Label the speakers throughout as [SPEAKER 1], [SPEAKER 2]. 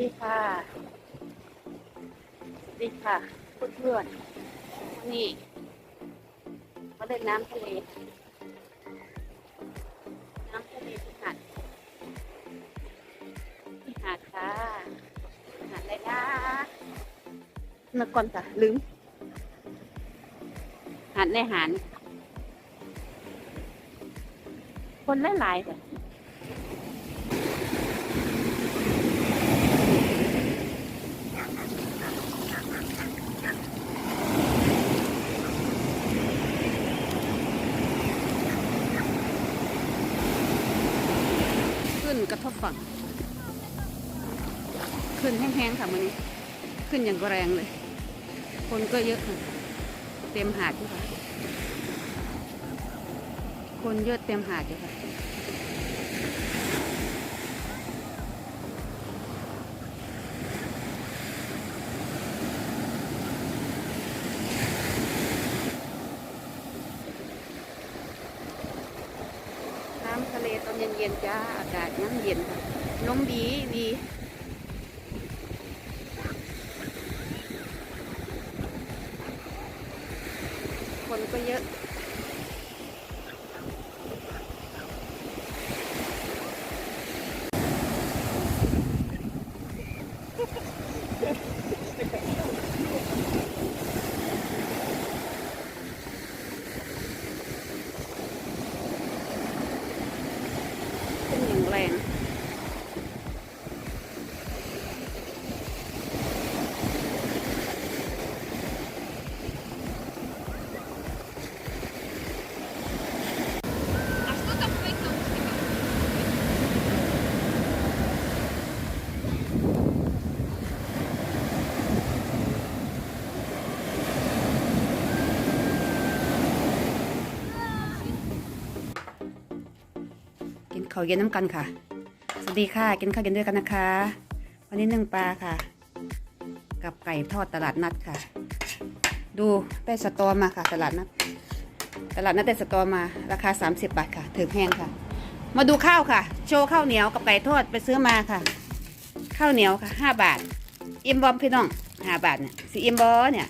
[SPEAKER 1] ดีค่ะสวัสดีค่ะเพื่อนเพื่อนๆวันนี้มาเล่นน้ำทะเลค่ะน้ำทะเลที่หาดที่หาดค่ะหาดอะไรนะนก่อนค่ะลืม หาดในหารคนหลายๆค่ะ ขึ้นกระทบ ฝั่ง ขึ้นแห้งๆค่ะมันนี้ ขึ้นอย่างแรงเลย คนก็เยอะค่ะ เต็มหาดอยู่ค่ะ คนเยอะเต็มหาดอยู่ค่ะ น้ำทะเลตอนเย็นจ้า อากาศน้ำเย็นค่ะลมดีดีคนก็เยอะ เางแรงกินข้าวเย็นน้ำกันค่ะ สวัสดีค่ะ กินข้าวเย็นด้วยกันนะคะ วันนี้นึ่งปลาค่ะ กับไก่ทอดตลาดนัดค่ะ ดูได้สตอมาค่ะ ตลาดนัด ตลาดนัดได้สตอมาราคา 30 บาทค่ะถึงแห้งค่ะ มาดูข้าวค่ะ โชว์ข้าวเหนียวกับไก่ทอดไปซื้อมาค่ะ ข้าวเหนียวค่ะ5บาท อิมบอมพี่น้อง5บาทเนี่ยสีอิมบอเนี่ย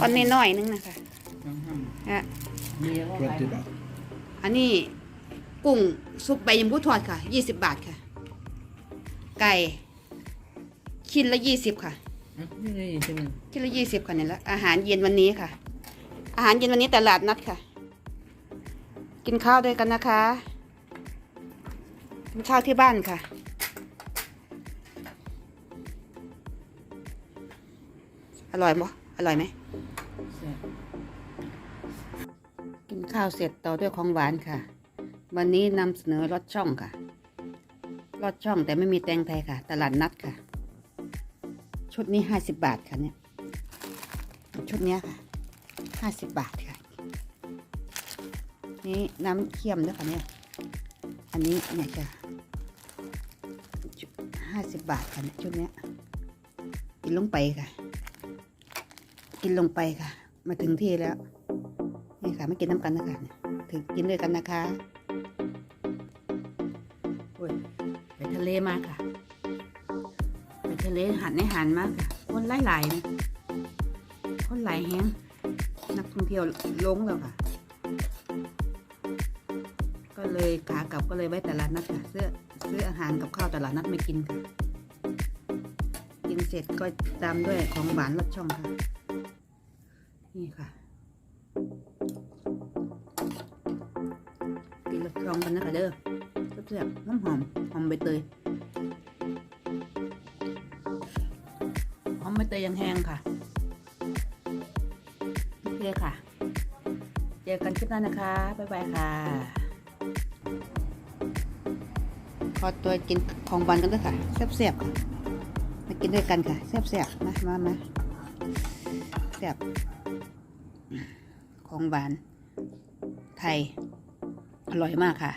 [SPEAKER 1] ตอนนี้น้อยๆนึงนะคะฮะ
[SPEAKER 2] Twenty baht.
[SPEAKER 1] อันนี้ กุ้งซุปใบยำพูทอดค่ะ 20 บาทค่ะ ไก่ ชิ้นละ 20 ค่ะ
[SPEAKER 2] นี่ไงใช่ไหม
[SPEAKER 1] ชิ้นละ 20 ค่ะเนี่ยละอาหารเย็นวันนี้ค่ะ อาหารเย็นวันนี้ตลาดนัดค่ะ กินข้าวด้วยกันนะคะกินข้าวที่บ้านค่ะ อร่อยบ่อร่อยไหม กินข้าวเสร็จต่อด้วยของหวานค่ะ วันนี้นำเสนอรสช่องค่ะรสช่องแต่ไม่มีแตงไทยค่ะ ตลาดนัดค่ะ ชุดนี้ห้าสิบบาทค่ะเนี่ย ชุดนี้ค่ะห้าสิบบาทค่ะ นี่น้ำเค็มด้วยค่ะเนี่ย อันนี้เนี่ยจะห้าสิบบาทค่ะเนี่ยชุดนี้กินลงไปค่ะ กินลงไปค่ะ มาถึงที่แล้ว นี่ค่ะไม่กินน้ำกันนะคะเนี่ยถือกินด้วยกันนะคะ โอ้ยไปทะเลมาค่ะ ไปทะเลหันในหันมากค่ะ คนหลายๆนะคนหลายแฮงนักท่องเที่ยวลงแล้วค่ะ ก็เลยขากลับก็เลยไว้ตลาดนัดค่ะซื้อซื้ออาหารกับข้าวตลาดนัดไม่กินค่ะ กินเสร็จก็ตามด้วยของหวานรสช่องค่ะ นี่ค่ะกินรสช่องกันนะคะเด้อ แซ่บๆหอมหอมหอมใบเตยหอมใบเตยยังแห้งค่ะโอเคค่ะเจอกันคลิปหน้านะคะ บ๊ายบายค่ะขอตัวกินของหวานกันด้วยค่ะแซ่บๆค่ะมากินด้วยกันค่ะแซ่บๆมามามาแซ่บของหวานไทย อร่อยมากค่ะ